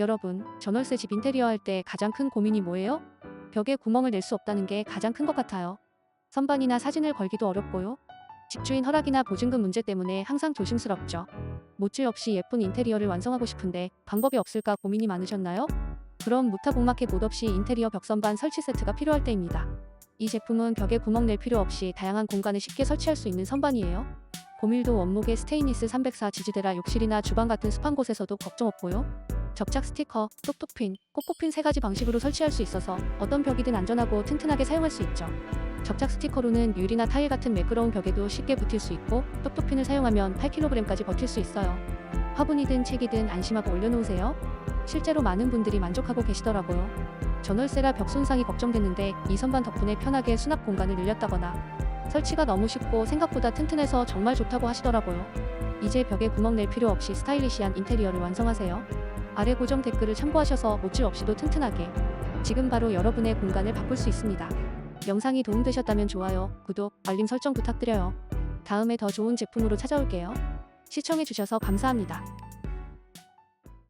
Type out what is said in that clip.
여러분, 전월세 집 인테리어 할 때 가장 큰 고민이 뭐예요? 벽에 구멍을 낼 수 없다는 게 가장 큰 것 같아요. 선반이나 사진을 걸기도 어렵고요. 집주인 허락이나 보증금 문제 때문에 항상 조심스럽죠. 못질 없이 예쁜 인테리어를 완성하고 싶은데 방법이 없을까 고민이 많으셨나요? 그럼 무타공마켓 못 없이 인테리어 벽선반 설치 세트가 필요할 때입니다. 이 제품은 벽에 구멍 낼 필요 없이 다양한 공간에 쉽게 설치할 수 있는 선반이에요. 고밀도 원목의 스테인리스 304 지지대라 욕실이나 주방 같은 습한 곳에서도 걱정 없고요. 접착 스티커, 똑똑핀, 꼭꼭핀 세 가지 방식으로 설치할 수 있어서 어떤 벽이든 안전하고 튼튼하게 사용할 수 있죠. 접착 스티커로는 유리나 타일 같은 매끄러운 벽에도 쉽게 붙일 수 있고 똑똑핀을 사용하면 8kg까지 버틸 수 있어요. 화분이든 책이든 안심하고 올려놓으세요. 실제로 많은 분들이 만족하고 계시더라고요. 전월세라 벽 손상이 걱정됐는데 이 선반 덕분에 편하게 수납 공간을 늘렸다거나 설치가 너무 쉽고 생각보다 튼튼해서 정말 좋다고 하시더라고요. 이제 벽에 구멍 낼 필요 없이 스타일리시한 인테리어를 완성하세요. 아래 고정 댓글을 참고하셔서 못질 없이도 튼튼하게 지금 바로 여러분의 공간을 바꿀 수 있습니다. 영상이 도움되셨다면 좋아요, 구독, 알림 설정 부탁드려요. 다음에 더 좋은 제품으로 찾아올게요. 시청해주셔서 감사합니다.